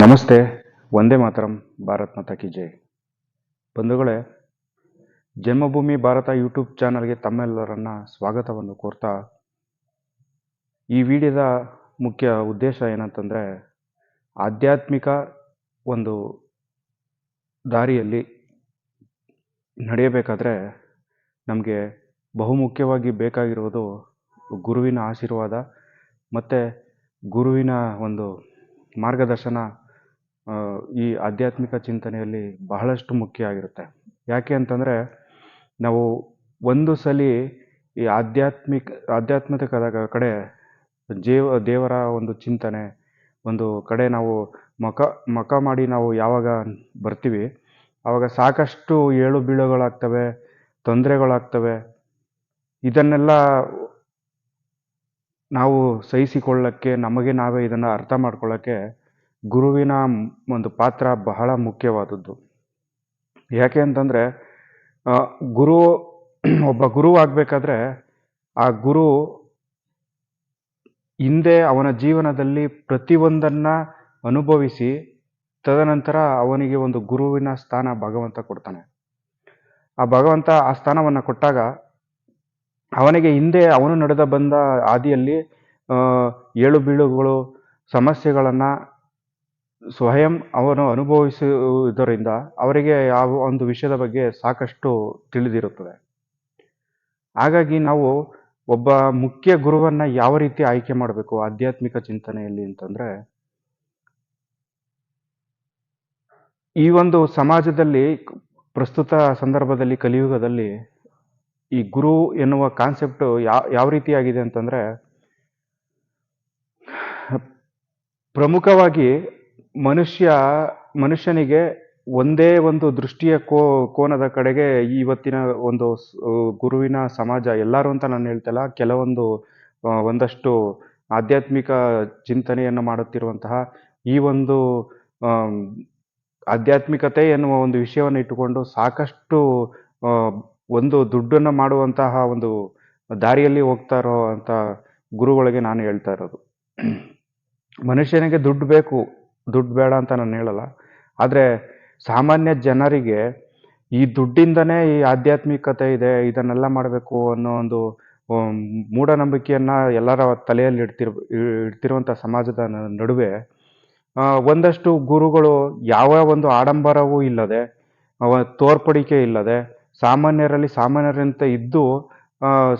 ನಮಸ್ತೆ, ವಂದೇ ಮಾತರಂ, ಭಾರತ್ ಮಾತಾ ಕಿ ಜೈ. ಬಂಧುಗಳೇ, ಜನ್ಮಭೂಮಿ ಭಾರತ ಯೂಟ್ಯೂಬ್ ಚಾನಲ್ಗೆ ತಮ್ಮೆಲ್ಲರನ್ನ ಸ್ವಾಗತವನ್ನು ಕೋರ್ತಾ, ಈ ವಿಡಿಯೋದ ಮುಖ್ಯ ಉದ್ದೇಶ ಏನಂತಂದರೆ, ಆಧ್ಯಾತ್ಮಿಕ ಒಂದು ದಾರಿಯಲ್ಲಿ ನಡೆಯಬೇಕಾದ್ರೆ ನಮಗೆ ಬಹುಮುಖ್ಯವಾಗಿ ಬೇಕಾಗಿರುವುದು ಗುರುವಿನ ಆಶೀರ್ವಾದ ಮತ್ತು ಗುರುವಿನ ಒಂದು ಮಾರ್ಗದರ್ಶನ ಈ ಆಧ್ಯಾತ್ಮಿಕ ಚಿಂತನೆಯಲ್ಲಿ ಬಹಳಷ್ಟು ಮುಖ್ಯ ಆಗಿರುತ್ತೆ. ಯಾಕೆ ಅಂತಂದರೆ, ನಾವು ಒಂದು ಸಲ ಈ ಆಧ್ಯಾತ್ಮಿಕ ಆಧ್ಯಾತ್ಮಿಕದ ಕಡೆ ಜೇವ, ದೇವರ ಒಂದು ಚಿಂತನೆ, ಒಂದು ಕಡೆ ನಾವು ಮಕ ಮಖ ಮಾಡಿ ನಾವು ಯಾವಾಗ ಬರ್ತೀವಿ ಆವಾಗ ಸಾಕಷ್ಟು ಏಳು ಬೀಳುಗಳಾಗ್ತವೆ, ತೊಂದರೆಗಳಾಗ್ತವೆ, ಇದನ್ನೆಲ್ಲ ನಾವು ಸಹಿಸಿಕೊಳ್ಳೋಕ್ಕೆ, ನಮಗೆ ನಾವೇ ಇದನ್ನು ಅರ್ಥ ಮಾಡ್ಕೊಳ್ಳೋಕ್ಕೆ ಗುರುವಿನ ಒಂದು ಪಾತ್ರ ಬಹಳ ಮುಖ್ಯವಾದದ್ದು. ಯಾಕೆ ಅಂತಂದರೆ ಗುರು, ಒಬ್ಬ ಗುರು ಆಗಬೇಕಾದ್ರೆ, ಆ ಗುರು ಹಿಂದೆ ಅವನ ಜೀವನದಲ್ಲಿ ಪ್ರತಿಯೊಂದನ್ನು ಅನುಭವಿಸಿ, ತದನಂತರ ಅವನಿಗೆ ಒಂದು ಗುರುವಿನ ಸ್ಥಾನ ಭಗವಂತ ಕೊಡ್ತಾನೆ. ಆ ಭಗವಂತ ಆ ಸ್ಥಾನವನ್ನು ಕೊಟ್ಟಾಗ, ಅವನಿಗೆ ಹಿಂದೆ ಅವನು ನಡೆದ ಬಂದ ಹಾದಿಯಲ್ಲಿ ಏಳು ಬೀಳುಗಳು, ಸಮಸ್ಯೆಗಳನ್ನು ಸ್ವಯಂ ಅವನು ಅನುಭವಿಸುವುದರಿಂದ ಅವರಿಗೆ ಯಾವ ಒಂದು ವಿಷಯದ ಬಗ್ಗೆ ಸಾಕಷ್ಟು ತಿಳಿದಿರುತ್ತದೆ. ಹಾಗಾಗಿ ನಾವು ಒಬ್ಬ ಮುಖ್ಯ ಗುರುವನ್ನ ಯಾವ ರೀತಿ ಆಯ್ಕೆ ಮಾಡಬೇಕು, ಆಧ್ಯಾತ್ಮಿಕ ಚಿಂತನೆಯಲ್ಲಿ ಅಂತಂದ್ರೆ, ಈ ಒಂದು ಸಮಾಜದಲ್ಲಿ ಪ್ರಸ್ತುತ ಸಂದರ್ಭದಲ್ಲಿ, ಕಲಿಯುಗದಲ್ಲಿ ಈ ಗುರು ಎನ್ನುವ ಕಾನ್ಸೆಪ್ಟ್ ಯಾವ ಯಾವ ರೀತಿಯಾಗಿದೆ ಅಂತಂದ್ರೆ, ಪ್ರಮುಖವಾಗಿ ಮನುಷ್ಯ, ಮನುಷ್ಯನಿಗೆ ಒಂದೇ ಒಂದು ದೃಷ್ಟಿಯ ಕೋ, ಕೋನದ ಕಡೆಗೆ ಇವತ್ತಿನ ಒಂದು ಗುರುವಿನ ಸಮಾಜ, ಎಲ್ಲರೂ ಅಂತ ನಾನು ಹೇಳ್ತಲ್ಲ, ಕೆಲವೊಂದು ಒಂದಷ್ಟು ಆಧ್ಯಾತ್ಮಿಕ ಚಿಂತನೆಯನ್ನು ಮಾಡುತ್ತಿರುವಂತಹ ಈ ಒಂದು ಆಧ್ಯಾತ್ಮಿಕತೆ ಎನ್ನುವ ಒಂದು ವಿಷಯವನ್ನು ಇಟ್ಟುಕೊಂಡು ಸಾಕಷ್ಟು ಒಂದು ದುಡ್ಡನ್ನು ಮಾಡುವಂತಹ ಒಂದು ದಾರಿಯಲ್ಲಿ ಹೋಗ್ತಾ ಇರೋ ಅಂತ ಗುರುಗಳಿಗೆ ನಾನು ಹೇಳ್ತಾ ಇರೋದು. ಮನುಷ್ಯನಿಗೆ ದುಡ್ಡು ಬೇಕು. ದುಡ್ಡು ಬೇಡ ಅಂತ ನಾನು ಹೇಳಲ್ಲ. ಆದರೆ ಸಾಮಾನ್ಯ ಜನರಿಗೆ ಈ ದುಡ್ಡಿಂದನೇ ಈ ಆಧ್ಯಾತ್ಮಿಕತೆ ಇದೆ, ಇದನ್ನೆಲ್ಲ ಮಾಡಬೇಕು ಅನ್ನೋ ಒಂದು ಮೂಢನಂಬಿಕೆಯನ್ನು ಎಲ್ಲರ ತಲೆಯಲ್ಲಿ ಇಡ್ತಿರ್ ಇಡ್ತಿರುವಂಥ ಸಮಾಜದ ನಡುವೆ ಒಂದಷ್ಟು ಗುರುಗಳು ಯಾವ ಒಂದು ಆಡಂಬರವೂ ಇಲ್ಲದೆ ತೋರ್ಪಡಿಕೆ ಇಲ್ಲದೆ, ಸಾಮಾನ್ಯರಲ್ಲಿ ಸಾಮಾನ್ಯರಂತೆ ಇದ್ದು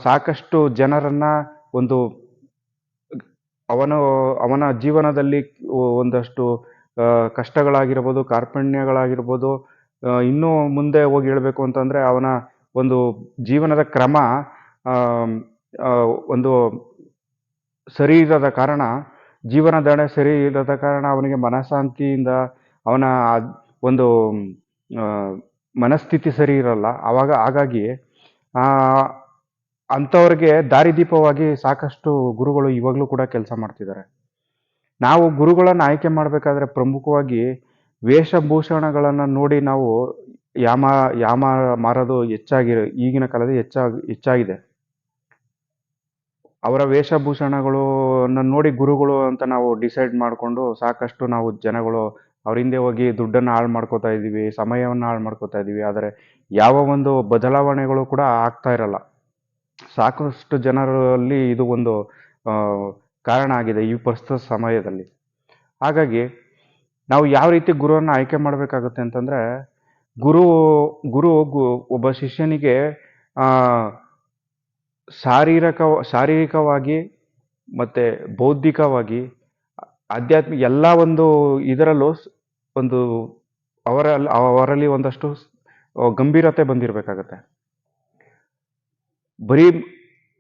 ಸಾಕಷ್ಟು ಜನರನ್ನು ಒಂದು ಅವನು, ಅವನ ಜೀವನದಲ್ಲಿ ಒಂದಷ್ಟು ಕಷ್ಟಗಳಾಗಿರ್ಬೋದು, ಕಾರ್ಪಣ್ಯಗಳಾಗಿರ್ಬೋದು ಇನ್ನೂ ಮುಂದೆ ಹೋಗಿ ಹೇಳಬೇಕು ಅಂತಂದರೆ ಅವನ ಒಂದು ಜೀವನದ ಕ್ರಮ ಒಂದು ಸರಿ ಇರದ ಕಾರಣ, ಜೀವನ ದಣೆ ಸರಿ ಇರದ ಕಾರಣ ಅವನಿಗೆ ಮನಃಶಾಂತಿಯಿಂದ ಅವನ ಒಂದು ಮನಸ್ಥಿತಿ ಸರಿ ಇರಲ್ಲ. ಆವಾಗ ಹಾಗಾಗಿ ಅಂಥವ್ರಿಗೆ ದಾರಿದೀಪವಾಗಿ ಸಾಕಷ್ಟು ಗುರುಗಳು ಇವಾಗಲೂ ಕೂಡ ಕೆಲಸ ಮಾಡ್ತಿದ್ದಾರೆ. ನಾವು ಗುರುಗಳನ್ನು ಆಯ್ಕೆ ಮಾಡಬೇಕಾದ್ರೆ ಪ್ರಮುಖವಾಗಿ ವೇಷಭೂಷಣಗಳನ್ನು ನೋಡಿ ನಾವು ಯಾಮ ಯಾಮ ಮಾರೋದು ಹೆಚ್ಚಾಗಿ, ಈಗಿನ ಕಾಲದಲ್ಲಿ ಹೆಚ್ಚಾಗಿ ಹೆಚ್ಚಾಗಿದೆ. ಅವರ ವೇಷಭೂಷಣಗಳನ್ನು ನೋಡಿ ಗುರುಗಳು ಅಂತ ನಾವು ಡಿಸೈಡ್ ಮಾಡಿಕೊಂಡು ಸಾಕಷ್ಟು ನಾವು ಜನಗಳು ಅವ್ರ ಹಿಂದೆ ಹೋಗಿ ದುಡ್ಡನ್ನು ಹಾಳು ಮಾಡ್ಕೋತಾ ಇದ್ದೀವಿ ಸಮಯವನ್ನು ಹಾಳು ಮಾಡ್ಕೋತಾ ಇದ್ದೀವಿ ಆದರೆ ಯಾವ ಒಂದು ಬದಲಾವಣೆಗಳು ಕೂಡ ಆಗ್ತಾ ಇರಲ್ಲ. ಸಾಕಷ್ಟು ಜನರಲ್ಲಿ ಇದು ಒಂದು ಕಾರಣ ಆಗಿದೆ ಈ ಪ್ರಸ್ತುತ ಸಮಯದಲ್ಲಿ. ಹಾಗಾಗಿ ನಾವು ಯಾವ ರೀತಿ ಗುರುವನ್ನು ಆಯ್ಕೆ ಮಾಡಬೇಕಾಗುತ್ತೆ ಅಂತಂದರೆ, ಗುರು ಗುರು ಗು- ಒಬ್ಬ ಶಿಷ್ಯನಿಗೆ ಶಾರೀರಿಕ, ಶಾರೀರಿಕವಾಗಿ ಮತ್ತು ಬೌದ್ಧಿಕವಾಗಿ ಆಧ್ಯಾತ್ಮಿಕ ಎಲ್ಲ ಒಂದು ಇದರಲ್ಲೂ ಒಂದು ಅವರಲ್ಲಿ ಅವರಲ್ಲಿ ಒಂದಷ್ಟು ಗಂಭೀರತೆ ಬಂದಿರಬೇಕಾಗತ್ತೆ. ಬರೀ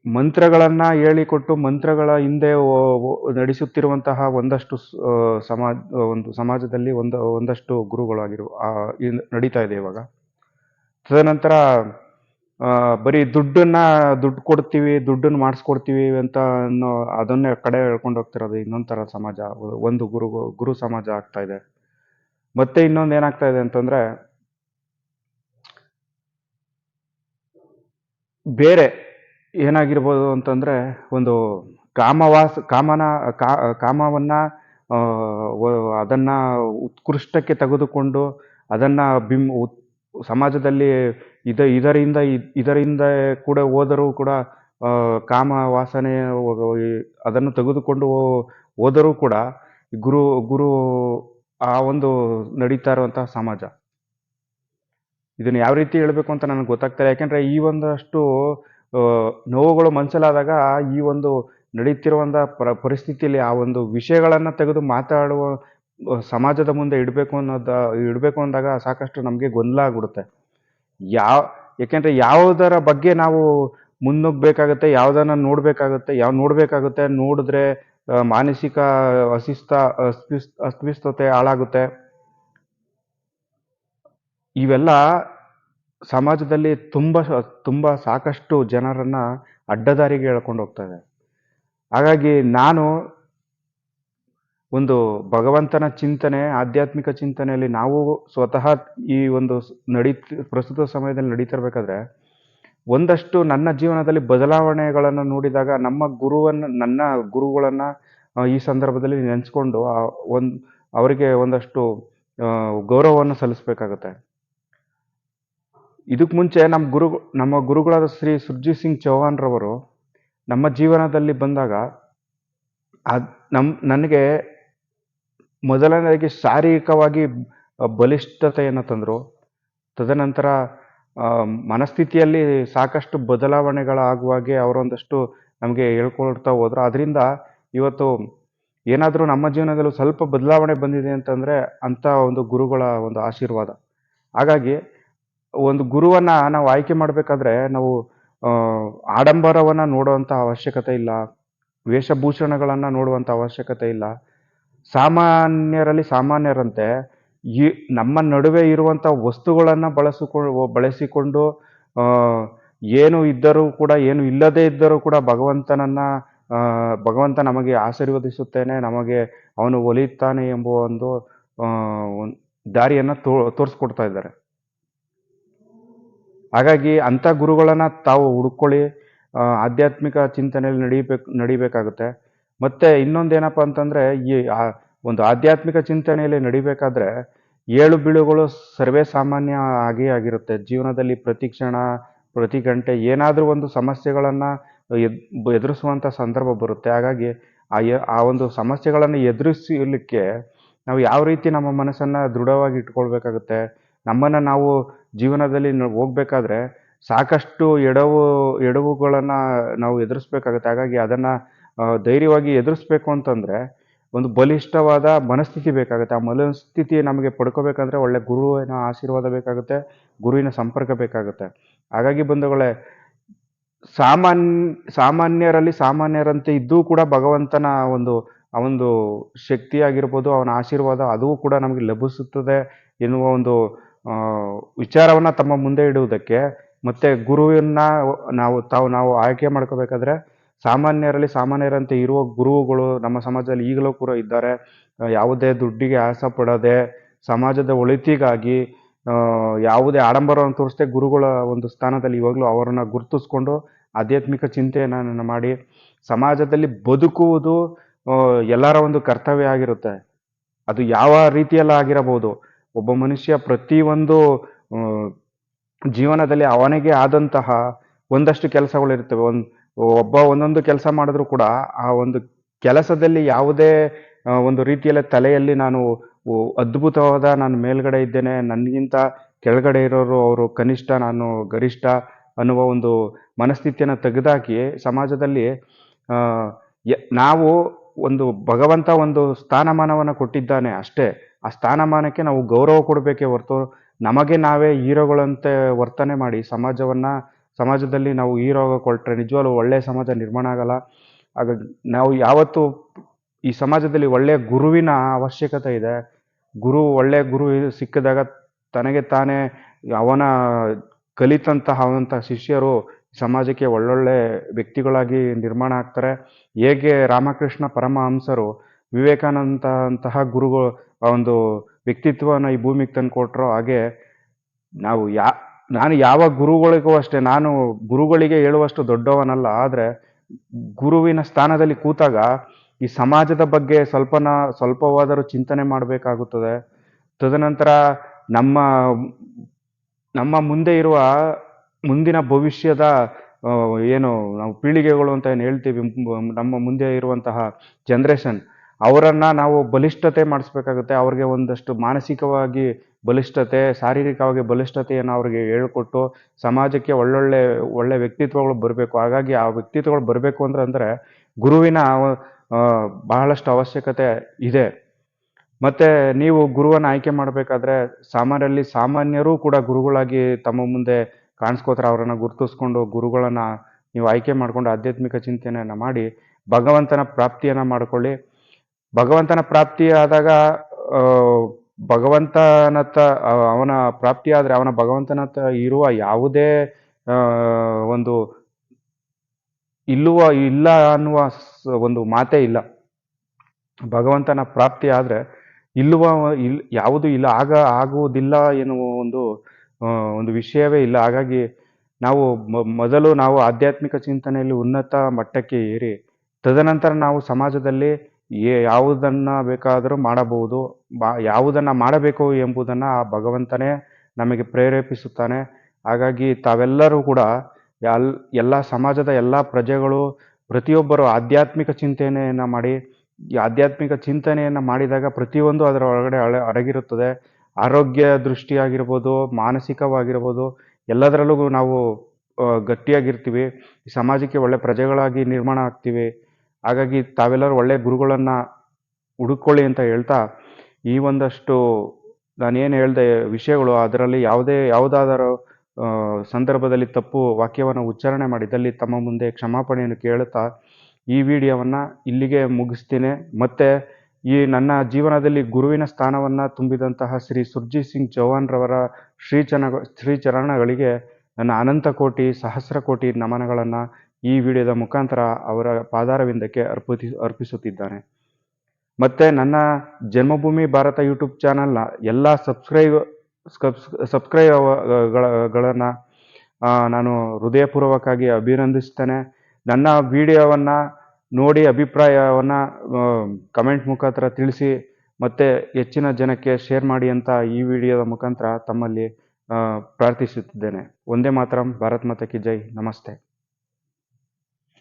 ಮಂತ್ರಗಳನ್ನು ಹೇಳಿಕೊಟ್ಟು ಮಂತ್ರಗಳ ಹಿಂದೆ ನಡೆಸುತ್ತಿರುವಂತಹ ಒಂದಷ್ಟು ಸಮಾಜ ಒಂದು ಸಮಾಜದಲ್ಲಿ ಒಂದು ಒಂದಷ್ಟು ಗುರುಗಳಾಗಿರು ಆ, ಇನ್- ನಡೀತಾ ಇದೆ ಇವಾಗ. ತದನಂತರ ಬರೀ ದುಡ್ಡನ್ನ ದುಡ್ಡು ಕೊಡ್ತೀವಿ ದುಡ್ಡನ್ನು ಮಾಡಿಸ್ಕೊಡ್ತೀವಿ ಅಂತ ಅನ್ನೋ ಅದನ್ನೇ ಕಡೆ ಹೇಳ್ಕೊಂಡು ಹೋಗ್ತಿರೋದು ಇನ್ನೊಂದು ಥರ ಸಮಾಜ ಒಂದು ಗುರು ಗುರು ಸಮಾಜ ಆಗ್ತಾ ಇದೆ. ಮತ್ತೆ ಇನ್ನೊಂದು ಏನಾಗ್ತಾ ಇದೆ ಅಂತಂದ್ರೆ ಬೇರೆ ಏನಾಗಿರ್ಬೋದು ಅಂತಂದರೆ ಒಂದು ಕಾಮವಾಸ, ಕಾಮನ ಕಾಮವನ್ನ ಅದನ್ನ ಉತ್ಕೃಷ್ಟಕ್ಕೆ ತೆಗೆದುಕೊಂಡು ಅದನ್ನು ಬಿಂ ಉತ್- ಸಮಾಜದಲ್ಲಿ ಇದ, ಇದರಿಂದ ಇದರಿಂದ ಕೂಡ ಹೋದರೂ ಕೂಡ ಕಾಮ ವಾಸನೆ ಅದನ್ನು ತೆಗೆದುಕೊಂಡು ಹೋದರೂ ಕೂಡ ಗುರು ಗುರು ಆ ಒಂದು ನಡೀತಾ ಇರುವಂತಹ ಸಮಾಜ. ಇದನ್ನ ಯಾವ ರೀತಿ ಹೇಳಬೇಕು ಅಂತ ನನಗೆ ಗೊತ್ತಾಗ್ತಾರೆ ಯಾಕೆಂದರೆ ಈ ಒಂದಷ್ಟು ನೋವುಗಳು ಮನಸ್ಸಲ್ಲಾದಾಗ ಈ ಒಂದು ನಡೆಯುತ್ತಿರುವಂಥ ಪರ, ಪರಿಸ್ಥಿತಿಯಲ್ಲಿ ಆ ಒಂದು ವಿಷಯಗಳನ್ನು ತೆಗೆದು ಮಾತಾಡುವ ಸಮಾಜದ ಮುಂದೆ ಇಡಬೇಕು ಅನ್ನೋದ, ಇಡಬೇಕು ಅಂದಾಗ ಸಾಕಷ್ಟು ನಮಗೆ ಗೊಂದಲ ಆಗ್ಬಿಡುತ್ತೆ. ಯಾವ ಏಕೆಂದರೆ ಯಾವುದರ ಬಗ್ಗೆ ನಾವು ಮುನ್ನುಗ್ಬೇಕಾಗುತ್ತೆ, ಯಾವುದನ್ನ ನೋಡಬೇಕಾಗುತ್ತೆ, ಯಾವ, ನೋಡಬೇಕಾಗುತ್ತೆ ನೋಡಿದ್ರೆ ಮಾನಸಿಕ ಅಸಿಸ್ತ ಅಸ್ವಿಸ್, ಅಸ್ವಿಸ್ತತೆ ಹಾಳಾಗುತ್ತೆ. ಇವೆಲ್ಲ ಸಮಾಜದಲ್ಲಿ ತುಂಬ ತುಂಬ ಸಾಕಷ್ಟು ಜನರನ್ನು ಅಡ್ಡದಾರಿಗೆ ಎಳ್ಕೊಂಡು ಇದೆ. ಹಾಗಾಗಿ ನಾನು ಒಂದು ಭಗವಂತನ ಚಿಂತನೆ, ಆಧ್ಯಾತ್ಮಿಕ ಚಿಂತನೆಯಲ್ಲಿ ನಾವು ಸ್ವತಃ ಈ ಒಂದು ನಡೀತ್, ಪ್ರಸ್ತುತ ಸಮಯದಲ್ಲಿ ನಡೀತಿರ್ಬೇಕಾದ್ರೆ ಒಂದಷ್ಟು ನನ್ನ ಜೀವನದಲ್ಲಿ ಬದಲಾವಣೆಗಳನ್ನು ನೋಡಿದಾಗ ನಮ್ಮ ಗುರುವನ್ನು, ನನ್ನ ಗುರುಗಳನ್ನು ಈ ಸಂದರ್ಭದಲ್ಲಿ ನೆನೆಸ್ಕೊಂಡು ಒಂದು, ಅವರಿಗೆ ಒಂದಷ್ಟು ಗೌರವವನ್ನು ಸಲ್ಲಿಸಬೇಕಾಗತ್ತೆ. ಇದಕ್ಕೆ ಮುಂಚೆ ನಮ್ಮ ಗುರು, ನಮ್ಮ ಗುರುಗಳಾದ ಶ್ರೀ ಸುರ್ಜಿತ್ ಸಿಂಗ್ ಚೌಹಾಣ್ ರವರು ನಮ್ಮ ಜೀವನದಲ್ಲಿ ಬಂದಾಗ ಅದು ನಮ್ಮ ನನಗೆ ಮೊದಲನೇದಾಗಿ ಶಾರೀರಿಕವಾಗಿ ಬಲಿಷ್ಠತೆಯನ್ನು ತಂದರು. ತದನಂತರ ಮನಸ್ಥಿತಿಯಲ್ಲಿ ಸಾಕಷ್ಟು ಬದಲಾವಣೆಗಳಾಗುವಾಗೆ ಅವರೊಂದಷ್ಟು ನಮಗೆ ಹೇಳ್ಕೊಳ್ತಾ ಹೋದ್ರು. ಅದರಿಂದ ಇವತ್ತು ಏನಾದರೂ ನಮ್ಮ ಜೀವನದಲ್ಲೂ ಸ್ವಲ್ಪ ಬದಲಾವಣೆ ಬಂದಿದೆ ಅಂತಂದರೆ ಅಂಥ ಒಂದು ಗುರುಗಳ ಒಂದು ಆಶೀರ್ವಾದ. ಹಾಗಾಗಿ ಒಂದು ಗುರುವನ್ನ ನಾವು ಆಯ್ಕೆ ಮಾಡಬೇಕಾದ್ರೆ ನಾವು ಆಡಂಬರವನ್ನ ನೋಡುವಂಥ ಅವಶ್ಯಕತೆ ಇಲ್ಲ. ವೇಷಭೂಷಣಗಳನ್ನ ನೋಡುವಂಥ ಅವಶ್ಯಕತೆ ಇಲ್ಲ. ಸಾಮಾನ್ಯರಲ್ಲಿ ಸಾಮಾನ್ಯರಂತೆ ಈ ನಮ್ಮ ನಡುವೆ ಇರುವಂಥ ವಸ್ತುಗಳನ್ನು ಬಳಸಿಕೊ, ಬಳಸಿಕೊಂಡು ಏನು ಇದ್ದರೂ ಕೂಡ, ಏನು ಇಲ್ಲದೇ ಇದ್ದರೂ ಕೂಡ ಭಗವಂತನನ್ನ ಭಗವಂತ ನಮಗೆ ಆಶೀರ್ವದಿಸುತ್ತೇನೆ, ನಮಗೆ ಅವನು ಒಲಿಯುತ್ತಾನೆ ಎಂಬುವ ಒಂದು ಒಂದ್ ದಾರಿಯನ್ನ ತೋ, ತೋರಿಸ್ಕೊಡ್ತಾ ಇದ್ದಾರೆ. ಹಾಗಾಗಿ ಅಂಥ ಗುರುಗಳನ್ನು ತಾವು ಹುಡುಕೊಳ್ಳಿ ಆಧ್ಯಾತ್ಮಿಕ ಚಿಂತನೆಯಲ್ಲಿ ನಡೀಬೇಕು, ನಡಿಬೇಕಾಗುತ್ತೆ. ಮತ್ತು ಇನ್ನೊಂದೇನಪ್ಪ ಅಂತಂದರೆ, ಈ ಒಂದು ಆಧ್ಯಾತ್ಮಿಕ ಚಿಂತನೆಯಲ್ಲಿ ನಡಿಬೇಕಾದ್ರೆ ಏಳು ಬೀಳುಗಳು ಸರ್ವೇ ಸಾಮಾನ್ಯ ಆಗೇ ಆಗಿರುತ್ತೆ. ಜೀವನದಲ್ಲಿ ಪ್ರತಿ ಕ್ಷಣ ಪ್ರತಿ ಗಂಟೆ ಏನಾದರೂ ಒಂದು ಸಮಸ್ಯೆಗಳನ್ನು ಎದ್, ಎದುರಿಸುವಂಥ ಸಂದರ್ಭ ಬರುತ್ತೆ. ಹಾಗಾಗಿ ಆ ಆ ಒಂದು ಸಮಸ್ಯೆಗಳನ್ನು ಎದುರಿಸಲಿಕ್ಕೆ ನಾವು ಯಾವ ರೀತಿ ನಮ್ಮ ಮನಸ್ಸನ್ನು ದೃಢವಾಗಿ ಇಟ್ಕೊಳ್ಬೇಕಾಗುತ್ತೆ ನಮ್ಮನ್ನ ನಾವು ಜೀವನದಲ್ಲಿ ಹೋಗಬೇಕಾದ್ರೆ ಸಾಕಷ್ಟು ಎಡವು, ಎಡವುಗಳನ್ನು ನಾವು ಎದುರಿಸ್ಬೇಕಾಗುತ್ತೆ. ಹಾಗಾಗಿ ಅದನ್ನು ಧೈರ್ಯವಾಗಿ ಎದುರಿಸ್ಬೇಕು ಅಂತಂದರೆ ಒಂದು ಬಲಿಷ್ಠವಾದ ಮನಸ್ಥಿತಿ ಬೇಕಾಗುತ್ತೆ. ಆ ಮನಸ್ಥಿತಿ ನಮಗೆ ಪಡ್ಕೋಬೇಕಂದ್ರೆ ಒಳ್ಳೆ ಗುರುವಿನ ಆಶೀರ್ವಾದ ಬೇಕಾಗುತ್ತೆ, ಗುರುವಿನ ಸಂಪರ್ಕ ಬೇಕಾಗುತ್ತೆ. ಹಾಗಾಗಿ ಬಂಧುಗಳೇ ಸಾಮಾನ್ಯ ಸಾಮಾನ್ಯರಲ್ಲಿ ಸಾಮಾನ್ಯರಂತೆ ಇದ್ದೂ ಕೂಡ ಭಗವಂತನ ಒಂದು ಒಂದು ಶಕ್ತಿ ಆಗಿರ್ಬೋದು ಅವನ ಆಶೀರ್ವಾದ ಅದು ಕೂಡ ನಮಗೆ ಲಭಿಸುತ್ತದೆ ಎನ್ನುವ ಒಂದು ವಿಚಾರವನ್ನ ತಮ್ಮ ಮುಂದೆ ಇಡುವುದಕ್ಕೆ ಮತ್ತೆ ಗುರುವಿನ ನಾವು ತಾವು ನಾವು ಆಯ್ಕೆ ಮಾಡ್ಕೋಬೇಕಾದ್ರೆ ಸಾಮಾನ್ಯರಲ್ಲಿ ಸಾಮಾನ್ಯರಂತೆ ಇರುವ ಗುರುಗಳು ನಮ್ಮ ಸಮಾಜದಲ್ಲಿ ಈಗಲೂ ಕೂಡ ಇದ್ದಾರೆ. ಯಾವುದೇ ದುಡ್ಡಿಗೆ ಆಸೆ ಪಡದೆ ಸಮಾಜದ ಒಳಿತಿಗಾಗಿ ಯಾವುದೇ ಆಡಂಬರವನ್ನು ತೋರಿಸದೆ ಗುರುಗಳ ಒಂದು ಸ್ಥಾನದಲ್ಲಿ ಇವಾಗಲೂ ಅವರನ್ನ ಗುರುತಿಸ್ಕೊಂಡು ಆಧ್ಯಾತ್ಮಿಕ ಚಿಂತೆಯನ್ನು ಮಾಡಿ ಸಮಾಜದಲ್ಲಿ ಬದುಕುವುದು ಎಲ್ಲರ ಒಂದು ಕರ್ತವ್ಯ ಆಗಿರುತ್ತೆ. ಅದು ಯಾವ ರೀತಿಯಲ್ಲ ಆಗಿರಬಹುದು ಒಬ್ಬ ಮನುಷ್ಯ ಪ್ರತಿಯೊಂದು ಜೀವನದಲ್ಲಿ ಅವನಿಗೆ ಆದಂತಹ ಒಂದಷ್ಟು ಕೆಲಸಗಳಿರ್ತವೆ ಒಂದು, ಒಬ್ಬ ಒಂದೊಂದು ಕೆಲಸ ಮಾಡಿದ್ರು ಕೂಡ ಆ ಒಂದು ಕೆಲಸದಲ್ಲಿ ಯಾವುದೇ ಒಂದು ರೀತಿಯಲ್ಲಿ ತಲೆಯಲ್ಲಿ ನಾನು ಅದ್ಭುತವಾದ ನಾನು ಮೇಲ್ಗಡೆ ಇದ್ದೇನೆ ನನಗಿಂತ ಕೆಳಗಡೆ ಇರೋರು ಅವರು ಕನಿಷ್ಠ ನಾನು ಗರಿಷ್ಠ ಅನ್ನುವ ಒಂದು ಮನಸ್ಥಿತಿಯನ್ನು ತೆಗೆದಾಕಿ ಸಮಾಜದಲ್ಲಿ ನಾವು ಒಂದು ಭಗವಂತ ಒಂದು ಸ್ಥಾನಮಾನವನ್ನು ಕೊಟ್ಟಿದ್ದಾನೆ ಅಷ್ಟೇ. ಆ ಸ್ಥಾನಮಾನಕ್ಕೆ ನಾವು ಗೌರವ ಕೊಡಬೇಕೇ ಹೊರತು ನಮಗೆ ನಾವೇ ಹೀರೋಗಳಂತೆ ವರ್ತನೆ ಮಾಡಿ ಸಮಾಜವನ್ನು, ಸಮಾಜದಲ್ಲಿ ನಾವು ಹೀರೋ ಕೊಟ್ಟರೆ ನಿಜವಾಗ್ಲೂ ಒಳ್ಳೆಯ ಸಮಾಜ ನಿರ್ಮಾಣ ಆಗಲ್ಲ. ಆಗ ನಾವು ಯಾವತ್ತು ಈ ಸಮಾಜದಲ್ಲಿ ಒಳ್ಳೆಯ ಗುರುವಿನ ಅವಶ್ಯಕತೆ ಇದೆ. ಗುರು ಒಳ್ಳೆಯ ಗುರು ಸಿಕ್ಕಿದಾಗ ತನಗೆ ತಾನೇ ಅವನ ಕಲಿತಂತಹ ಅವನಂತಹ ಶಿಷ್ಯರು ಸಮಾಜಕ್ಕೆ ಒಳ್ಳೊಳ್ಳೆ ವ್ಯಕ್ತಿಗಳಾಗಿ ನಿರ್ಮಾಣ ಆಗ್ತಾರೆ. ಹೇಗೆ ರಾಮಕೃಷ್ಣ ಪರಮಹಂಸರು ವಿವೇಕಾನಂದ ಅಂತಹ ಗುರುಗಳು, ಆ ಒಂದು ವ್ಯಕ್ತಿತ್ವನ ಈ ಭೂಮಿಗೆ ತಂದು ಕೊಟ್ಟರು ಹಾಗೆ ನಾವು ಯಾ, ನಾನು ಯಾವ ಗುರುಗಳಿಗೂ ಅಷ್ಟೇ, ನಾನು ಗುರುಗಳಿಗೆ ಹೇಳುವಷ್ಟು ದೊಡ್ಡವನಲ್ಲ, ಆದರೆ ಗುರುವಿನ ಸ್ಥಾನದಲ್ಲಿ ಕೂತಾಗ ಈ ಸಮಾಜದ ಬಗ್ಗೆ ಸ್ವಲ್ಪನ, ಸ್ವಲ್ಪವಾದರೂ ಚಿಂತನೆ ಮಾಡಬೇಕಾಗುತ್ತದೆ. ತದನಂತರ ನಮ್ಮ ನಮ್ಮ ಮುಂದೆ ಇರುವ ಮುಂದಿನ ಭವಿಷ್ಯದ ಏನು ನಾವು ಪೀಳಿಗೆಗಳು ಅಂತ ಏನು ಹೇಳ್ತೀವಿ, ನಮ್ಮ ಮುಂದೆ ಇರುವಂತಹ ಜನ್ರೇಷನ್ ಅವರನ್ನ ನಾವು ಬಲಿಷ್ಠತೆ ಮಾಡಿಸ್ಬೇಕಾಗುತ್ತೆ. ಅವ್ರಿಗೆ ಒಂದಷ್ಟು ಮಾನಸಿಕವಾಗಿ ಬಲಿಷ್ಠತೆ, ಶಾರೀರಿಕವಾಗಿ ಬಲಿಷ್ಠತೆಯನ್ನು ಅವ್ರಿಗೆ ಹೇಳ್ಕೊಟ್ಟು ಸಮಾಜಕ್ಕೆ ಒಳ್ಳೊಳ್ಳೆ, ಒಳ್ಳೆ ವ್ಯಕ್ತಿತ್ವಗಳು ಬರಬೇಕು. ಹಾಗಾಗಿ ಆ ವ್ಯಕ್ತಿತ್ವಗಳು ಬರಬೇಕು ಅಂದ್ರೆ ಅಂದರೆ ಗುರುವಿನ ಬಹಳಷ್ಟು ಅವಶ್ಯಕತೆ ಇದೆ. ಮತ್ತು ನೀವು ಗುರುವನ್ನು ಆಯ್ಕೆ ಮಾಡಬೇಕಾದ್ರೆ ಸಾಮಾನ್ಯರಲ್ಲಿ ಸಾಮಾನ್ಯರೂ ಕೂಡ ಗುರುಗಳಾಗಿ ತಮ್ಮ ಮುಂದೆ ಕಾಣಿಸ್ಕೋತಾರೆ. ಅವರನ್ನು ಗುರುತಿಸ್ಕೊಂಡು ಗುರುಗಳನ್ನು ನೀವು ಆಯ್ಕೆ ಮಾಡಿಕೊಂಡು ಆಧ್ಯಾತ್ಮಿಕ ಚಿಂತನೆಯನ್ನು ಮಾಡಿ ಭಗವಂತನ ಪ್ರಾಪ್ತಿಯನ್ನು ಮಾಡಿಕೊಳ್ಳಿ. ಭಗವಂತನ ಪ್ರಾಪ್ತಿ ಆದಾಗ ಭಗವಂತನತ್ತ ಅವನ ಪ್ರಾಪ್ತಿ ಆದರೆ ಅವನ ಭಗವಂತನತ್ತ ಇರುವ ಯಾವುದೇ ಒಂದು ಇಲ್ಲುವ, ಇಲ್ಲ ಅನ್ನುವ ಒಂದು ಮಾತೇ ಇಲ್ಲ. ಭಗವಂತನ ಪ್ರಾಪ್ತಿ ಆದರೆ ಇಲ್ಲುವ, ಇಲ್, ಯಾವುದು ಇಲ್ಲ, ಆಗ ಆಗುವುದಿಲ್ಲ ಎನ್ನುವ ಒಂದು ಒಂದು ವಿಷಯವೇ ಇಲ್ಲ. ಹಾಗಾಗಿ ನಾವು ಮೊದಲು ನಾವು ಆಧ್ಯಾತ್ಮಿಕ ಚಿಂತನೆಯಲ್ಲಿ ಉನ್ನತ ಮಟ್ಟಕ್ಕೆ ಏರಿ, ತದನಂತರ ನಾವು ಸಮಾಜದಲ್ಲಿ ಯಾವುದನ್ನ ಬೇಕಾದರೂ ಮಾಡಬಹುದು. ಬಾ ಯಾವುದನ್ನ ಮಾಡಬೇಕು ಎಂಬುದನ್ನು ಆ ಭಗವಂತನೇ ನಮಗೆ ಪ್ರೇರೇಪಿಸುತ್ತಾನೆ. ಹಾಗಾಗಿ ತಾವೆಲ್ಲರೂ ಕೂಡ ಎಲ್ ಎಲ್ಲ ಸಮಾಜದ ಎಲ್ಲ ಪ್ರಜೆಗಳು ಪ್ರತಿಯೊಬ್ಬರು ಆಧ್ಯಾತ್ಮಿಕ ಚಿಂತನೆಯನ್ನು ಮಾಡಿ ಆಧ್ಯಾತ್ಮಿಕ ಚಿಂತನೆಯನ್ನು ಮಾಡಿದಾಗ ಪ್ರತಿಯೊಂದು ಅದರ ಒಳಗಡೆ ಅಳ ಅಡಗಿರುತ್ತದೆ. ಆರೋಗ್ಯ ದೃಷ್ಟಿಯಾಗಿರ್ಬೋದು, ಮಾನಸಿಕವಾಗಿರ್ಬೋದು, ಎಲ್ಲದರಲ್ಲೂ ನಾವು ಗಟ್ಟಿಯಾಗಿರ್ತೀವಿ. ಸಮಾಜಕ್ಕೆ ಒಳ್ಳೆ ಪ್ರಜೆಗಳಾಗಿ ನಿರ್ಮಾಣ ಆಗ್ತೀವಿ. ಹಾಗಾಗಿ ತಾವೆಲ್ಲರೂ ಒಳ್ಳೆಯ ಗುರುಗಳನ್ನು ಹುಡುಕೊಳ್ಳಿ ಅಂತ ಹೇಳ್ತಾ ಈ ಒಂದಷ್ಟು ನಾನೇನು ಹೇಳಿದೆ ವಿಷಯಗಳು, ಅದರಲ್ಲಿ ಯಾವುದೇ ಯಾವುದಾದರೂ ಸಂದರ್ಭದಲ್ಲಿ ತಪ್ಪು ವಾಕ್ಯವನ್ನು ಉಚ್ಚಾರಣೆ ಮಾಡಿದಲ್ಲಿ ತಮ್ಮ ಮುಂದೆ ಕ್ಷಮಾಪಣೆಯನ್ನು ಕೇಳುತ್ತಾ ಈ ವಿಡಿಯೋವನ್ನು ಇಲ್ಲಿಗೆ ಮುಗಿಸ್ತೀನಿ. ಮತ್ತು ಈ ನನ್ನ ಜೀವನದಲ್ಲಿ ಗುರುವಿನ ಸ್ಥಾನವನ್ನು ತುಂಬಿದಂತಹ ಶ್ರೀ ಸುರ್ಜಿ ಸಿಂಗ್ ಚೌಹಾಣ್ರವರ ಶ್ರೀಚನ ಶ್ರೀಚರಣಗಳಿಗೆ ನನ್ನ ಅನಂತ ಕೋಟಿ, ಸಹಸ್ರ ಕೋಟಿ ನಮನಗಳನ್ನು ಈ ವಿಡಿಯೋದ ಮುಖಾಂತರ ಅವರ ಪಾದಾರವಿಂದಕ್ಕೆ ಅರ್ಪಿಸಿ ಅರ್ಪಿಸುತ್ತಿದ್ದಾನೆ. ಮತ್ತು ನನ್ನ ಜನ್ಮಭೂಮಿ ಭಾರತ ಯೂಟ್ಯೂಬ್ ಚಾನಲ್ನ ಎಲ್ಲ ಸಬ್ಸ್ಕ್ರೈಬ್ ಸಬ್ಸ್ಕ್ರೈಬ್ಗಳನ್ನು ನಾನು ಹೃದಯಪೂರ್ವಕವಾಗಿ ಅಭಿನಂದಿಸ್ತೇನೆ. ನನ್ನ ವಿಡಿಯೋವನ್ನು ನೋಡಿ ಅಭಿಪ್ರಾಯವನ್ನು ಕಮೆಂಟ್ ಮುಖಾಂತರ ತಿಳಿಸಿ, ಮತ್ತು ಹೆಚ್ಚಿನ ಜನಕ್ಕೆ ಶೇರ್ ಮಾಡಿ ಅಂತ ಈ ವಿಡಿಯೋದ ಮುಖಾಂತರ ತಮ್ಮಲ್ಲಿ ಪ್ರಾರ್ಥಿಸುತ್ತಿದ್ದೇನೆ. ಒಂದೇ ಮಾತ್ರ, ಭಾರತ್ ಮಾತಾ ಕಿ ಜೈ. ನಮಸ್ತೆ.